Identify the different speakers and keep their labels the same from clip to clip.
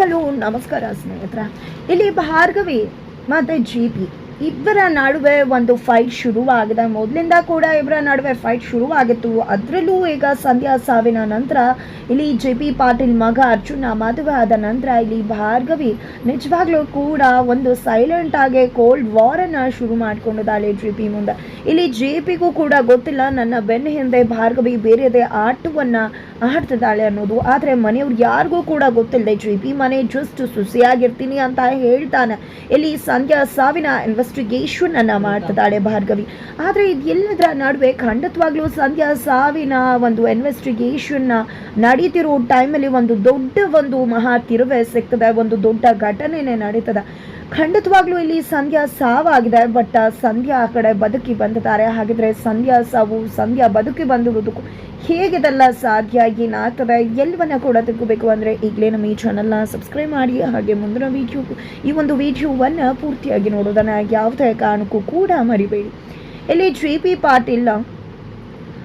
Speaker 1: Hello ನಮಸ್ಕಾರ ಸ್ನೇಹಿತರ. ಇಲ್ಲಿ ಭಾರ್ಗವಿ ಮತ್ತು ಜಿ ಪಿ ಇಬ್ಬರ ನಡುವೆ ಒಂದು ಫೈಟ್ ಶುರುವಾಗಿದೆ. ಮೊದಲಿಂದ ಕೂಡ ಇಬ್ಬರ ನಡುವೆ ಫೈಟ್ ಶುರುವಾಗಿತ್ತು. ಅದರಲ್ಲೂ ಈಗ ಸಂಧ್ಯಾ ಸಾವಿನ ನಂತರ ಇಲ್ಲಿ ಜೆ ಪಿ ಪಾಟೀಲ್ ಮಗ ಅರ್ಜುನ ಮದುವೆ ಆದ ನಂತರ ಇಲ್ಲಿ ಭಾರ್ಗವಿ ನಿಜವಾಗ್ಲೂ ಕೂಡ ಒಂದು ಸೈಲೆಂಟ್ ಆಗಿ ಕೋಲ್ಡ್ ವಾರನ್ನು ಶುರು ಮಾಡ್ಕೊಂಡಿದ್ದಾಳೆ ಜೆ ಪಿ ಮುಂದೆ. ಇಲ್ಲಿ ಜೆ ಪಿಗೂ ಕೂಡ ಗೊತ್ತಿಲ್ಲ, ನನ್ನ ಬೆನ್ನ ಹಿಂದೆ ಭಾರ್ಗವಿ ಬೇರೆದೇ ಆಟವನ್ನ ಆಡ್ತಿದ್ದಾಳೆ ಅನ್ನೋದು. ಆದ್ರೆ ಮನೆಯವ್ರು ಯಾರಿಗೂ ಕೂಡ ಗೊತ್ತಿಲ್ಲದೆ ಜೆ ಪಿ ಮನೆ ಜಸ್ಟ್ ಸುಸಿಯಾಗಿರ್ತೀನಿ ಅಂತ ಹೇಳ್ತಾನೆ. ಇಲ್ಲಿ ಸಂಧ್ಯಾ ಸಾವಿನ ಇನ್ವೆಸ್ಟಿಗೇಷನ್ ಅನ್ನ ಮಾಡ್ತಿದ್ದಾಳೆ ಭಾರ್ಗವಿ. ಆದರೆ ಇದೆಲ್ಲದರ ನಡುವೆ ಖಂಡಿತವಾಗ್ಲೂ ಸಂಧ್ಯಾ ಸಾವಿನ ಒಂದು ಇನ್ವೆಸ್ಟಿಗೇಷನ್ ನಡೀತಿರೋ ಟೈಮಲ್ಲಿ ಒಂದು ದೊಡ್ಡ ಒಂದು ಮಹಾ ತಿರುವೆ ಸಿಗ್ತದೆ, ಒಂದು ದೊಡ್ಡ ಘಟನೆನೇ ನಡೀತದೆ. ಖಂಡಿತವಾಗ್ಲೂ ಇಲ್ಲಿ ಸಂಧ್ಯಾ ಸಾವಾಗಿದೆ ಬಟ್ ಸಂಧ್ಯಾ ಆ ಕಡೆ ಬದುಕಿ ಬಂದಿದ್ದಾರೆ. ಹಾಗಿದ್ರೆ ಸಂಧ್ಯಾ ಸಾವು, ಸಂಧ್ಯಾ ಬದುಕಿ ಬಂದಿರೋದಕ್ಕೂ ಹೇಗಿದೆಲ್ಲ ಸಾಧ್ಯ, ಏನಾಗ್ತದೆ, ಎಲ್ಲವನ್ನ ಕೂಡ ತಿಳ್ಕೋಬೇಕು ಅಂದರೆ ಈಗಲೇ ನಮ್ಮ ಈ ಚಾನಲ್ನ ಸಬ್ಸ್ಕ್ರೈಬ್ ಮಾಡಿ, ಹಾಗೆ ಮುಂದಿನ ವಿಡಿಯೋ ಈ ಒಂದು ವಿಡಿಯೋವನ್ನು ಪೂರ್ತಿಯಾಗಿ ನೋಡೋದನ್ನು ಯಾವುದೇ ಕಾರಣಕ್ಕೂ ಕೂಡ ಮರಿಬೇಡಿ. ಇಲ್ಲಿ ಜಿ ಪಿ ಪಾಟೀಲ್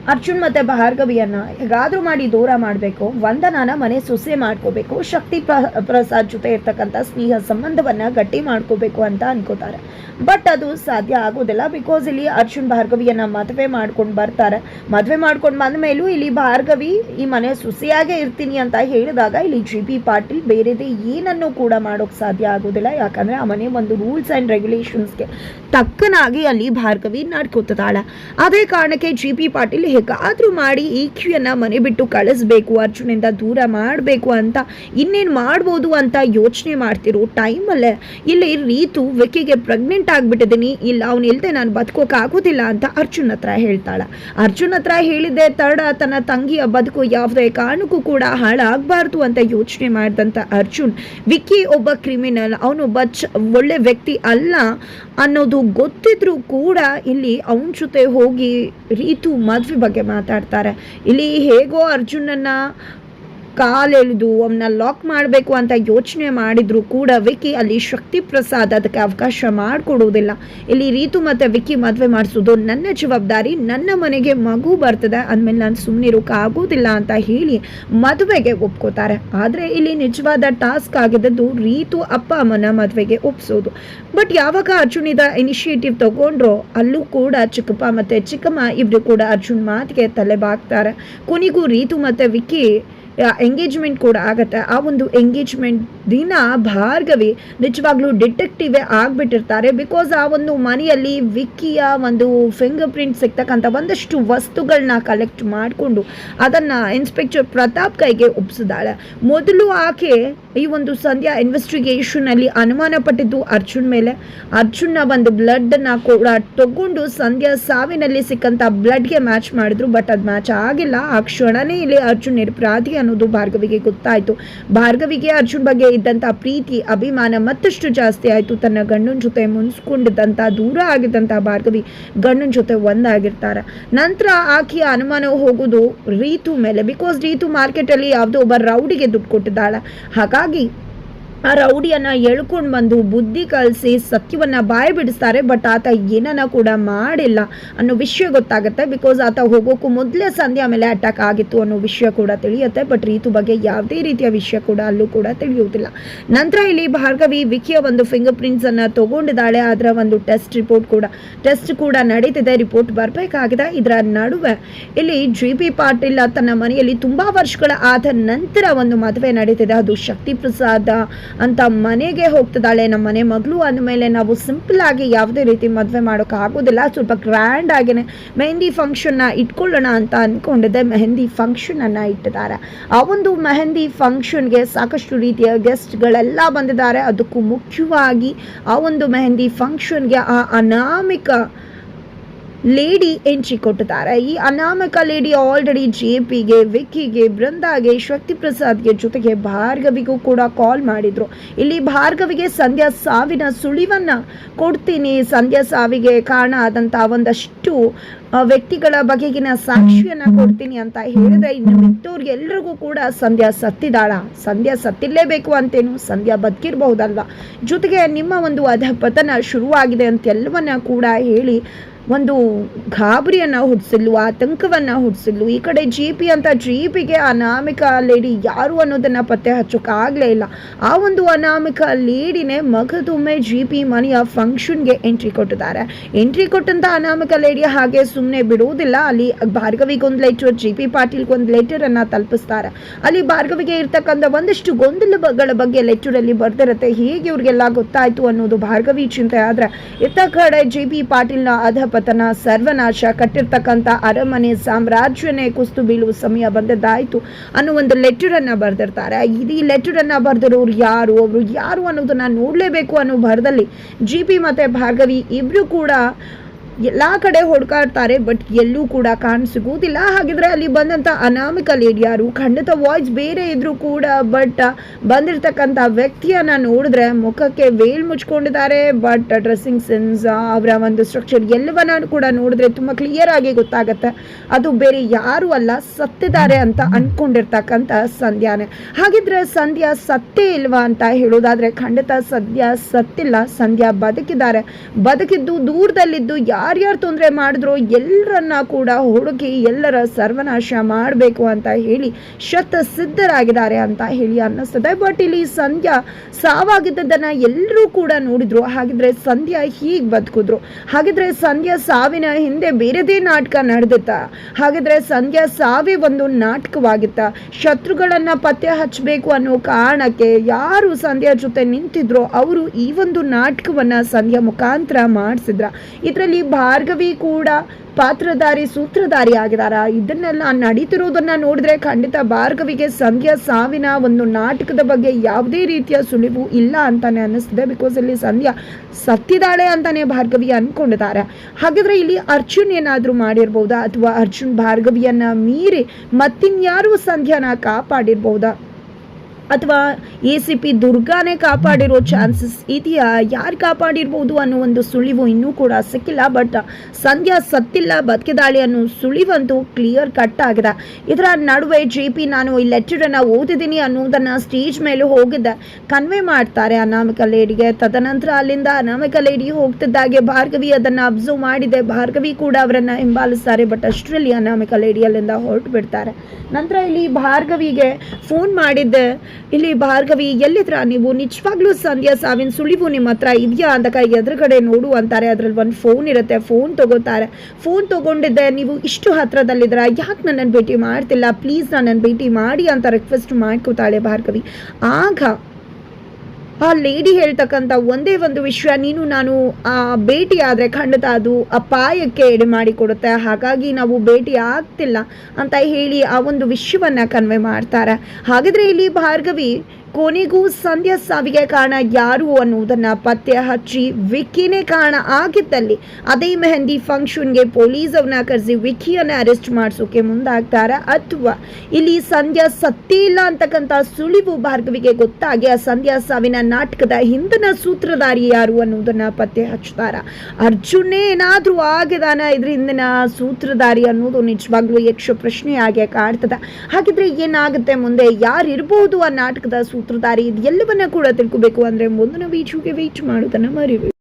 Speaker 1: ಅರ್ಜುನ್ ಮತ್ತೆ ಭಾರ್ಗವಿಯನ್ನ ಹೇಗಾದ್ರೂ ಮಾಡಿ ದೂರ ಮಾಡಬೇಕು, ವಂದನಾನ ಮನೆ ಸುಸೆ ಮಾಡ್ಕೋಬೇಕು, ಶಕ್ತಿ ಪ್ರ- ಪ್ರಸಾದ್ ಜೊತೆ ಇರ್ತಕ್ಕಂಥ ಸ್ನೇಹ ಸಂಬಂಧವನ್ನ ಗಟ್ಟಿ ಮಾಡ್ಕೋಬೇಕು ಅಂತ ಅನ್ಕೋತಾರೆ. ಬಟ್ ಅದು ಸಾಧ್ಯ ಆಗೋದಿಲ್ಲ ಬಿಕಾಸ್ ಇಲ್ಲಿ ಅರ್ಜುನ್ ಭಾರ್ಗವಿಯನ್ನ ಮದುವೆ ಮಾಡ್ಕೊಂಡು ಬರ್ತಾರೆ. ಮದುವೆ ಮಾಡ್ಕೊಂಡು ಬಂದ ಮೇಲೂ ಇಲ್ಲಿ ಭಾರ್ಗವಿ ಈ ಮನೆ ಸುಸಿಯಾಗೆ ಇರ್ತೀನಿ ಅಂತ ಹೇಳಿದಾಗ ಇಲ್ಲಿ ಜಿ ಪಿ ಪಾಟೀಲ್ ಬೇರೆದೇ ಏನನ್ನು ಕೂಡ ಮಾಡೋಕೆ ಸಾಧ್ಯ ಆಗೋದಿಲ್ಲ. ಯಾಕಂದ್ರೆ ಆ ಮನೆ ಒಂದು ರೂಲ್ಸ್ ಆ್ಯಂಡ್ ರೆಗ್ಯುಲೇಷನ್ಸ್ಗೆ ತಕ್ಕನಾಗಿ ಅಲ್ಲಿ ಭಾರ್ಗವಿ ನಡ್ಕೋತದಾಳೆ. ಅದೇ ಕಾರಣಕ್ಕೆ ಜಿ ಪಿ ಪಾಟೀಲ್ ಹೇಗಾದ್ರೂ ಮಾಡಿ ಈ ಕ್ಯೂಯನ್ನು ಮನೆ ಬಿಟ್ಟು ಕಳಿಸ್ಬೇಕು, ಅರ್ಜುನಿಂದ ದೂರ ಮಾಡಬೇಕು ಅಂತ. ಇನ್ನೇನು ಮಾಡ್ಬೋದು ಅಂತ ಯೋಚನೆ ಮಾಡ್ತಿರೋ ಟೈಮಲ್ಲೇ ಇಲ್ಲಿ ರೀತು ವಿಕಿಗೆ ಪ್ರೆಗ್ನೆಂಟ್ ಆಗಿಬಿಟ್ಟಿದ್ದೀನಿ. ಇಲ್ಲ, ಅವನು ಇಲ್ಲದೆ ನಾನು ಬದುಕೋಕ್ಕಾಗೋದಿಲ್ಲ ಅಂತ ಅರ್ಜುನ್ ಹತ್ರ ಹೇಳ್ತಾಳೆ. ಅರ್ಜುನ್ ಹತ್ರ ಹೇಳಿದ್ದೆ, ತಡ, ತನ್ನ ತಂಗಿಯ ಬದುಕು ಯಾವುದೇ ಕಾರಣಕ್ಕೂ ಕೂಡ ಹಾಳಾಗಬಾರ್ದು ಅಂತ ಯೋಚನೆ ಮಾಡಿದಂಥ ಅರ್ಜುನ್. ವಿಕ್ಕಿ ಒಬ್ಬ ಕ್ರಿಮಿನಲ್ ಅವನೊಬ್ಬ ಚ, ಒಳ್ಳೆ ವ್ಯಕ್ತಿ ಅಲ್ಲ ಅನ್ನೋದು ಗೊತ್ತಿದ್ರೂ ಕೂಡ ಇಲ್ಲಿ ಅವನ ಜೊತೆ ಹೋಗಿ ರೀತು ಮದುವೆ ಬಗ್ಗೆ ಮಾತಾಡ್ತಾರೆ. ಇಲ್ಲಿ ಹೇಗೋ ಅರ್ಜುನನ್ನ ಕಾಲೆಳೆದು ಅವನ್ನ ಲಾಕ್ ಮಾಡಬೇಕು ಅಂತ ಯೋಚನೆ ಮಾಡಿದ್ರು ಕೂಡ ವಿಕ್ಕಿ ಅಲ್ಲಿ ಶಕ್ತಿ ಪ್ರಸಾದ್ ಅದಕ್ಕೆ ಅವಕಾಶ ಮಾಡಿಕೊಡುವುದಿಲ್ಲ. ಇಲ್ಲಿ ರೀತು ಮತ್ತು ವಿಕ್ಕಿ ಮದುವೆ ಮಾಡಿಸೋದು ನನ್ನ ಜವಾಬ್ದಾರಿ, ನನ್ನ ಮನೆಗೆ ಮಗು ಬರ್ತದೆ, ಅಂದಮೇಲೆ ನಾನು ಸುಮ್ಮನಿರೋಕೆ ಆಗೋದಿಲ್ಲ ಅಂತ ಹೇಳಿ ಮದುವೆಗೆ ಒಪ್ಕೋತಾರೆ. ಆದರೆ ಇಲ್ಲಿ ನಿಜವಾದ ಟಾಸ್ಕ್ ಆಗಿದ್ದದ್ದು ರೀತು ಅಪ್ಪ ಅಮ್ಮನ ಮದುವೆಗೆ ಒಪ್ಸೋದು. ಬಟ್ ಯಾವಾಗ ಅರ್ಜುನಿದ ಇನಿಷಿಯೇಟಿವ್ ತಗೊಂಡ್ರೋ ಅಲ್ಲೂ ಕೂಡ ಚಿಕ್ಕಪ್ಪ ಮತ್ತು ಚಿಕ್ಕಮ್ಮ ಇಬ್ಬರು ಕೂಡ ಅರ್ಜುನ್ ಮಾತಿಗೆ ತಲೆ ಬಾಕ್ತಾರೆ ಕೊನೆಗೂ ರೀತು ಮತ್ತು ವಿಕ್ಕಿ ಎಂಗೇಜ್ಮೆಂಟ್ ಕೂಡ ಆಗುತ್ತೆ. ಆ ಒಂದು ಎಂಗೇಜ್ಮೆಂಟ್ ದಿನ ಭಾರ್ಗವಿ ನಿಜವಾಗ್ಲೂ ಡಿಟೆಕ್ಟಿವೇ ಆಗಿಬಿಟ್ಟಿರ್ತಾರೆ. ಬಿಕಾಸ್ ಆ ಒಂದು ಮನೆಯಲ್ಲಿ ವಿಕ್ಕಿಯ ಒಂದು ಫಿಂಗರ್ ಪ್ರಿಂಟ್ ಸಿಗ್ತಕ್ಕಂಥ ಒಂದಷ್ಟು ವಸ್ತುಗಳನ್ನ ಕಲೆಕ್ಟ್ ಮಾಡಿಕೊಂಡು ಅದನ್ನು ಇನ್ಸ್ಪೆಕ್ಟರ್ ಪ್ರತಾಪ್ ಕೈಗೆ ಒಪ್ಪಿಸಿದಾಳೆ ಮೊದಲು ಆಕೆ ಈ ಒಂದು ಸಂಧ್ಯಾ ಇನ್ವೆಸ್ಟಿಗೇಷನ್ ಅಲ್ಲಿ ಅನುಮಾನ ಪಟ್ಟಿದ್ದು ಅರ್ಜುನ್ ಮೇಲೆ. ಅರ್ಜುನ್ನ ಒಂದು ಬ್ಲಡ್ನ ಕೂಡ ತಗೊಂಡು ಸಂಧ್ಯಾ ಸಾವಿನಲ್ಲಿ ಸಿಕ್ಕಂತ ಬ್ಲಡ್ಗೆ ಮ್ಯಾಚ್ ಮಾಡಿದ್ರು ಬಟ್ ಅದು ಮ್ಯಾಚ್ ಆಗಿಲ್ಲ. ಆ ಕ್ಷಣನೇ ಇಲ್ಲಿ ಅರ್ಜುನ್ ನಿರಪರಾಧಿ ಅನ್ನೋದು ಭಾರ್ಗವಿಗೆ ಗೊತ್ತಾಯ್ತು. ಭಾರ್ಗವಿಗೆ ಅರ್ಜುನ್ ಬಗ್ಗೆ ಇದ್ದಂತ ಪ್ರೀತಿ, ಅಭಿಮಾನ ಮತ್ತಷ್ಟು ಜಾಸ್ತಿ ಆಯ್ತು. ತನ್ನ ಗಂಡನ ಜೊತೆ ಮುನ್ಸ್ಕೊಂಡಿದ್ದಂತ, ದೂರ ಆಗಿದ್ದಂತ ಭಾರ್ಗವಿ ಗಂಡನ ಜೊತೆ ಒಂದಾಗಿರ್ತಾರೆ. ನಂತರ ಆಕೆಯ ಅನುಮಾನ ಹೋಗೋದು ರೀತು ಮೇಲೆ. ಬಿಕಾಸ್ ರೀತು ಮಾರ್ಕೆಟಲ್ಲಿ ಯಾವುದೋ ಒಬ್ಬ ರೌಡಿಗೆ ದುಡ್ಡು ಕೊಟ್ಟಿದ್ದಾಳೆ. ಹಾಗಾಗಿ ಆ ರೌಡಿಯನ್ನ ಎಳ್ಕೊಂಡು ಬಂದು ಬುದ್ಧಿ ಕಲಿಸಿ ಸತ್ಯವನ್ನ ಬಾಯಿ ಬಿಡಿಸ್ತಾರೆ ಬಟ್ ಆತ ಏನನ್ನ ಕೂಡ ಮಾಡಿಲ್ಲ ಅನ್ನೋ ವಿಷಯ ಗೊತ್ತಾಗುತ್ತೆ. ಬಿಕಾಸ್ ಆತ ಹೋಗೋಕ್ಕೂ ಮೊದಲೇ ಸಂಧ್ಯಾ ಮೇಲೆ ಅಟ್ಯಾಕ್ ಆಗಿತ್ತು ಅನ್ನೋ ವಿಷಯ ಕೂಡ ತಿಳಿಯುತ್ತೆ ಬಟ್ ರೀತು ಬಗ್ಗೆ ಯಾವುದೇ ರೀತಿಯ ವಿಷಯ ಕೂಡ ಅಲ್ಲೂ ಕೂಡ ತಿಳಿಯುವುದಿಲ್ಲ. ನಂತರ ಇಲ್ಲಿ ಭಾರ್ಗವಿ ವಿಕಿಯ ಒಂದು ಫಿಂಗರ್ ಪ್ರಿಂಟ್ಸ್ ಅನ್ನ ತಗೊಂಡಿದ್ದಾಳೆ ಅದರ ಒಂದು ಟೆಸ್ಟ್ ರಿಪೋರ್ಟ್ ಕೂಡ ಟೆಸ್ಟ್ ಕೂಡ ನಡೀತಿದೆ ರಿಪೋರ್ಟ್ ಬರಬೇಕಾಗಿದೆ. ಇದರ ನಡುವೆ ಇಲ್ಲಿ ಜಿ ಪಿ ಪಾಟೀಲ್ ತನ್ನ ಮನೆಯಲ್ಲಿ ತುಂಬಾ ವರ್ಷಗಳ ಆದ ನಂತರ ಒಂದು ಮದುವೆ ನಡೀತಿದೆ. ಅದು ಶಕ್ತಿ ಪ್ರಸಾದ ಅಂತ ಮನೆಗೆ ಹೋಗ್ತಿದ್ದಾಳೆ. ನಮ್ಮ ಮನೆ ಮಗಳು ಅಂದಮೇಲೆ ನಾವು ಸಿಂಪಲ್ ಆಗಿ ಯಾವುದೇ ರೀತಿ ಮದುವೆ ಮಾಡೋಕೆ ಆಗೋದಿಲ್ಲ. ಸ್ವಲ್ಪ ಗ್ರ್ಯಾಂಡ್ ಆಗಿನೇ ಮೆಹಂದಿ ಫಂಕ್ಷನ್ನ ಇಟ್ಕೊಳ್ಳೋಣ ಅಂತ ಅಂದ್ಕೊಂಡಿದ್ದೆ. ಮೆಹಂದಿ ಫಂಕ್ಷನನ್ನು ಇಟ್ಟಿದ್ದಾರೆ. ಆ ಒಂದು ಮೆಹಂದಿ ಫಂಕ್ಷನ್ಗೆ ಸಾಕಷ್ಟು ರೀತಿಯ ಗೆಸ್ಟ್ಗಳೆಲ್ಲ ಬಂದಿದ್ದಾರೆ. ಅದಕ್ಕೂ ಮುಖ್ಯವಾಗಿ ಆ ಒಂದು ಮೆಹಂದಿ ಫಂಕ್ಷನ್ಗೆ ಆ ಅನಾಮಿಕ ಲೇಡಿ ಎಂಟ್ರಿ ಕೊಟ್ಟಿದ್ದಾರೆ. ಈ ಅನಾಮಕ ಲೇಡಿ ಆಲ್ರೆಡಿ ಜೆ ಪಿಗೆ, ವಿಕ್ಕಿಗೆ, ಬೃಂದಾಗೆ ಶಕ್ತಿ ಪ್ರಸಾದ್ಗೆ ಜೊತೆಗೆ ಭಾರ್ಗವಿಗೂ ಕೂಡ ಕಾಲ್ ಮಾಡಿದ್ರು. ಇಲ್ಲಿ ಭಾರ್ಗವಿಗೆ ಸಂಧ್ಯಾ ಸಾವಿನ ಸುಳಿವನ್ನ ಕೊಡ್ತೀನಿ. ಸಂಧ್ಯಾ ಸಾವಿಗೆ ಕಾರಣ ಆದಂತ ಒಂದಷ್ಟು ವ್ಯಕ್ತಿಗಳ ಬಗೆಗಿನ ಸಾಕ್ಷಿಯನ್ನ ಕೊಡ್ತೀನಿ ಅಂತ ಹೇಳಿದ್ರೆ ಇನ್ನು ಮಿಕ್ಕವ್ರಿಗೆಲ್ರಿಗೂ ಕೂಡ ಸಂಧ್ಯಾ ಸತ್ತಿದಾಳ ಸಂಧ್ಯಾ ಸತ್ತಿರ್ಲೇಬೇಕು ಅಂತೇನು ಸಂಧ್ಯಾ ಬದುಕಿರ್ಬಹುದಲ್ವಾ? ಜೊತೆಗೆ ನಿಮ್ಮ ಒಂದು ಅಧಪತನ ಶುರುವಾಗಿದೆ ಅಂತೆಲ್ಲವನ್ನ ಕೂಡ ಹೇಳಿ ಒಂದು ಗಾಬರಿಯನ್ನು ಹುಟ್ಟಿಸಲು ಆತಂಕವನ್ನು ಹುಟ್ಟಿಸಲು ಈ ಕಡೆ ಜಿ ಪಿ ಅಂತ ಜಿ ಪಿಗೆ ಅನಾಮಿಕ ಲೇಡಿ ಯಾರು ಅನ್ನೋದನ್ನು ಪತ್ತೆ ಹಚ್ಚೋಕ್ಕಾಗಲೇ ಇಲ್ಲ. ಆ ಒಂದು ಅನಾಮಿಕ ಲೇಡಿನೇ ಮಗದೊಮ್ಮೆ ಜಿ ಪಿ ಮನೆಯ ಫಂಕ್ಷನ್ಗೆ ಎಂಟ್ರಿ ಕೊಟ್ಟಿದ್ದಾರೆ. ಎಂಟ್ರಿ ಕೊಟ್ಟಂತ ಅನಾಮಿಕ ಲೇಡಿ ಹಾಗೆ ಸುಮ್ಮನೆ ಬಿಡುವುದಿಲ್ಲ. ಅಲ್ಲಿ ಭಾರ್ಗವಿಗೊಂದು ಲೆಟರ್ ಜಿ ಪಿ ಪಾಟೀಲ್ಗೊಂದು ಲೆಟರನ್ನು ತಲುಪಿಸ್ತಾರೆ. ಅಲ್ಲಿ ಭಾರ್ಗವಿಗೆ ಇರ್ತಕ್ಕಂಥ ಒಂದಷ್ಟು ಗೊಂದಲಗಳ ಬಗ್ಗೆ ಲೆಟರಲ್ಲಿ ಬರ್ದಿರುತ್ತೆ. ಹೇಗೆ ಇವ್ರಿಗೆಲ್ಲ ಗೊತ್ತಾಯ್ತು ಅನ್ನೋದು ಭಾರ್ಗವಿ ಚಿಂತೆ. ಆದ್ರೆ ಇತ್ತ ಕಡೆ ಜಿ ಪಿ ಪಾಟೀಲ್ನ ಅಧಪತನ ಸರ್ವನಾಶ, ಕಟ್ಟಿರ್ತಕ್ಕಂಥ ಅರಮನೆ ಸಾಮ್ರಾಜ್ಯನೇ ಕುಸ್ತು ಬೀಳುವ ಸಮಯ ಬಂದದ್ದಾಯಿತು ಅನ್ನೋ ಒಂದು ಲೆಟರ್ ಬರೆದಿರ್ತಾರೆ. ಈ ಲೆಟರ್ ಬರೆದಿರೋರು ಬರ್ದಿರೋರು ಯಾರು, ಅವರು ಯಾರು ಅನ್ನೋದನ್ನು ನೋಡಲೇಬೇಕು ಅನ್ನೋ ಭರದಲ್ಲಿ ಜಿ ಪಿ ಮತ್ತೆ ಭಾರ್ಗವಿ ಇಬ್ಬರು ಕೂಡ ಎಲ್ಲ ಕಡೆ ಹೊಡ್ಕಾಡ್ತಾರೆ ಬಟ್ ಎಲ್ಲೂ ಕೂಡ ಕಾಣ ಸಿಗುವುದಿಲ್ಲ ಹಾಗಿದ್ರೆ ಅಲ್ಲಿ ಬಂದಂಥ ಅನಾಮಿಕಲ್ ಯಾರು? ಖಂಡಿತ ವಾಯ್ಸ್ ಬೇರೆ ಇದ್ರೂ ಕೂಡ ಬಟ್ ಬಂದಿರತಕ್ಕಂಥ ವ್ಯಕ್ತಿಯನ್ನ ನೋಡಿದ್ರೆ ಮುಖಕ್ಕೆ ವೇಲ್ ಮುಚ್ಕೊಂಡಿದ್ದಾರೆ ಬಟ್ ಡ್ರೆಸ್ಸಿಂಗ್ ಸೆನ್ಸ್ ಅವರ ಒಂದು ಸ್ಟ್ರಕ್ಚರ್ ಎಲ್ಲವನ್ನ ಕೂಡ ನೋಡಿದ್ರೆ ತುಂಬ ಕ್ಲಿಯರ್ ಆಗಿ ಗೊತ್ತಾಗುತ್ತೆ. ಅದು ಬೇರೆ ಯಾರು ಅಲ್ಲ, ಸತ್ತಿದ್ದಾರೆ ಅಂತ ಅನ್ಕೊಂಡಿರ್ತಕ್ಕಂಥ ಸಂಧ್ಯಾನೆ. ಹಾಗಿದ್ರೆ ಸಂಧ್ಯಾ ಸತ್ತೇ ಇಲ್ವಾ ಅಂತ ಹೇಳೋದಾದ್ರೆ ಖಂಡಿತ ಸದ್ಯ ಸತ್ತಿಲ್ಲ. ಸಂಧ್ಯಾ ಬದುಕಿದ್ದಾರೆ. ಬದುಕಿದ್ದು ದೂರದಲ್ಲಿದ್ದು ಯಾರ್ಯಾರು ತೊಂದರೆ ಮಾಡಿದ್ರು ಎಲ್ಲರನ್ನ ಕೂಡ ಹುಡುಕಿ ಎಲ್ಲರ ಸರ್ವನಾಶ ಮಾಡಬೇಕು ಅಂತ ಹೇಳಿ ಶತ ಸಿದ್ಧರಾಗಿದ್ದಾರೆ ಅಂತ ಹೇಳಿ ಅನ್ನಿಸ್ತದೆ. ಬಟ್ ಇಲ್ಲಿ ಸಂಧ್ಯಾ ಸಾವಾಗಿದ್ದದನ್ನ ಎಲ್ಲರೂ ಕೂಡ ನೋಡಿದ್ರು. ಹಾಗಿದ್ರೆ ಸಂಧ್ಯಾ ಹೀಗೆ ಬದುಕಿದ್ರು. ಹಾಗಿದ್ರೆ ಸಂಧ್ಯಾ ಸಾವಿನ ಹಿಂದೆ ಬೇರೆದೇ ನಾಟಕ ನಡೆದಿತ್ತ. ಹಾಗಿದ್ರೆ ಸಂಧ್ಯಾ ಸಾವೇ ಒಂದು ನಾಟಕವಾಗಿತ್ತ. ಶತ್ರುಗಳನ್ನ ಪತ್ತೆ ಹಚ್ಚಬೇಕು ಅನ್ನೋ ಕಾರಣಕ್ಕೆ ಯಾರು ಸಂಧ್ಯಾ ಜೊತೆ ನಿಂತಿದ್ರು ಅವರು ಈ ಒಂದು ನಾಟಕವನ್ನ ಸಂಧ್ಯಾ ಮುಖಾಂತರ ಮಾಡಿಸಿದ್ರ. ಇದರಲ್ಲಿ ಭಾರ್ಗವಿ ಕೂಡ ಪಾತ್ರಧಾರಿ, ಸೂತ್ರಧಾರಿ ಆಗಿದಾರ. ಇದನ್ನೆಲ್ಲ ನಡೀತಿರೋದನ್ನ ನೋಡಿದ್ರೆ ಖಂಡಿತ ಭಾರ್ಗವಿಗೆ ಸಂಧ್ಯಾ ಸಾವಿನ ಒಂದು ನಾಟಕದ ಬಗ್ಗೆ ಯಾವುದೇ ರೀತಿಯ ಸುಳಿವು ಇಲ್ಲ ಅಂತಾನೆ ಅನ್ನಿಸ್ತಿದೆ. ಬಿಕಾಸ್ ಇಲ್ಲಿ ಸಂಧ್ಯಾ ಸತ್ತಿದಾಳೆ ಅಂತಾನೆ ಭಾರ್ಗವಿ ಅನ್ಕೊಂಡಿದ್ದಾರೆ. ಹಾಗಿದ್ರೆ ಇಲ್ಲಿ ಅರ್ಜುನ್ ಏನಾದರೂ ಮಾಡಿರ್ಬೋದಾ? ಅಥವಾ ಅರ್ಜುನ್ ಭಾರ್ಗವಿಯನ್ನ ಮೀರಿ ಮತ್ತಿನ್ಯಾರು ಸಂಧ್ಯಾನ ಕಾಪಾಡಿರ್ಬೋದಾ? ಅಥವಾ ಎ ಸಿ ಪಿ ದುರ್ಗಾನೇ ಕಾಪಾಡಿರೋ ಚಾನ್ಸಸ್ ಇದೆಯಾ? ಯಾರು ಕಾಪಾಡಿರ್ಬೋದು ಅನ್ನೋ ಒಂದು ಸುಳಿವು ಇನ್ನೂ ಕೂಡ ಸಿಕ್ಕಿಲ್ಲ, ಬಟ್ ಸಂಧ್ಯಾ ಸತ್ತಿಲ್ಲ, ಬದುಕಿದಾಳೆ ಅನ್ನೋ ಸುಳಿವಂತೂ ಕ್ಲಿಯರ್ ಕಟ್ ಆಗಿದೆ. ಇದರ ನಡುವೆ ಜೆ ಪಿ ನಾನು ಈ ಲೆಟರನ್ನು ಓದಿದ್ದೀನಿ ಅನ್ನೋದನ್ನು ಸ್ಟೇಜ್ ಮೇಲೆ ಹೋಗಿದ್ದೆ. ಕನ್ವೆ ಮಾಡ್ತಾರೆ ಅನಾಮಿಕ ಲೇಡಿಗೆ ತದನಂತರ ಅಲ್ಲಿಂದ ಅನಾಮಿಕ ಲೇಡಿ ಹೋಗ್ತಿದ್ದಾಗೆ. ಭಾರ್ಗವಿ ಅದನ್ನು ಅಬ್ಸರ್ವ್ ಮಾಡಿದೆ. ಭಾರ್ಗವಿ ಕೂಡ ಅವರನ್ನು ಹಿಂಬಾಲಿಸ್ತಾರೆ ಬಟ್ ಅಷ್ಟರಲ್ಲಿ ಅನಾಮಿಕ ಲೇಡಿ ಅಲ್ಲಿಂದ ಹೊರಟು ಬಿಡ್ತಾರೆ. ನಂತರ ಇಲ್ಲಿ ಭಾರ್ಗವಿಗೆ ಫೋನ್ ಮಾಡಿದ್ದೆ. ಇಲ್ಲಿ ಭಾರ್ಗವಿ, ಎಲ್ಲಿದ್ರ ನೀವು? ನಿಜವಾಗ್ಲೂ ಸಂಧ್ಯಾ ಸಾವಿನ ಸುಳಿವು ನಿಮ್ಮ ಹತ್ರ ಇದೆಯಾ ಅಂತ ಕೈ ಎದುರುಗಡೆ ನೋಡು ಅಂತಾರೆ. ಅದ್ರಲ್ಲಿ ಒಂದು ಫೋನ್ ಇರುತ್ತೆ. ಫೋನ್ ತಗೋತಾರೆ. ಫೋನ್ ತಗೊಂಡಿದ್ದೆ. ನೀವು ಇಷ್ಟು ಹತ್ರದಲ್ಲಿದ್ರ ಯಾಕೆ ನನ್ನನ್ನು ಭೇಟಿ ಮಾಡ್ತಿಲ್ಲ? ಪ್ಲೀಸ್ ನನ್ನನ್ನು ಭೇಟಿ ಮಾಡಿ ಅಂತ ರಿಕ್ವೆಸ್ಟ್ ಮಾಡ್ಕೋತಾಳೆ ಭಾರ್ಗವಿ. ಆಗ ಆ ಲೇಡಿ ಹೇಳ್ತಕ್ಕಂಥ ಒಂದೇ ಒಂದು ವಿಷಯ, ನೀನು ನಾನು ಭೇಟಿ ಆದರೆ ಖಂಡಿತ ಅದು ಅಪಾಯಕ್ಕೆ ಎಡೆ ಮಾಡಿಕೊಡುತ್ತೆ, ಹಾಗಾಗಿ ನಾವು ಭೇಟಿ ಆಗ್ತಿಲ್ಲ ಅಂತ ಹೇಳಿ ಆ ಒಂದು ವಿಷಯವನ್ನು ಕನ್ವೆ ಮಾಡ್ತಾರೆ. ಹಾಗಿದ್ರೆ ಇಲ್ಲಿ ಭಾರ್ಗವಿ ಕೊನೆಗೂ ಸಂಧ್ಯಾ ಸಾವಿಗೆ ಕಾರಣ ಯಾರು ಅನ್ನುವುದನ್ನ ಪತ್ತೆ ಹಚ್ಚಿ ವಿಕ್ಕಿನೇ ಕಾರಣ ಆಗಿದ್ದಲ್ಲಿ ಅದೇ ಮೆಹಂದಿ ಫಂಕ್ಷನ್ಗೆ ಪೊಲೀಸ್ ಅವನ ಕರೆಸಿ ವಿಕ್ಕಿಯನ್ನ ಅರೆಸ್ಟ್ ಮಾಡಿಸೋಕೆ ಮುಂದಾಗ್ತಾರ ಅಥವಾ. ಇಲ್ಲಿ ಸಂಧ್ಯಾ ಸತ್ತೇ ಇಲ್ಲ ಅಂತಕ್ಕಂಥ ಸುಳಿವು ಭಾರ್ಗವಿಗೆ ಗೊತ್ತಾಗಿ ಆ ಸಂಧ್ಯಾ ಸಾವಿನ ನಾಟಕದ ಹಿಂದಿನ ಸೂತ್ರಧಾರಿ ಯಾರು ಅನ್ನುವುದನ್ನು ಪತ್ತೆ ಹಚ್ತಾರ. ಅರ್ಜುನೇ ಏನಾದರೂ ಆಗಿದಾನ ಇದ್ರ ಹಿಂದಿನ ಸೂತ್ರಧಾರಿ ಅನ್ನೋದು ನಿಜವಾಗ್ಲೂ ಯಕ್ಷ ಪ್ರಶ್ನೆಯಾಗಿ ಕಾಡ್ತದ. ಹಾಗಿದ್ರೆ ಏನಾಗುತ್ತೆ ಮುಂದೆ? ಯಾರಿರ್ಬೋದು ಆ ನಾಟಕದ ಸೂತ್ರಧಾರಿ ಇದು ಎಲ್ಲವನ್ನ ಕೂಡ ತಿಳ್ಕೋಬೇಕು ಅಂದ್ರೆ ಮುಂದಿನ ವೀಚುಗೆ ವೇಟ್ ಮಾಡೋದನ್ನ ಮರಿಬೇಕು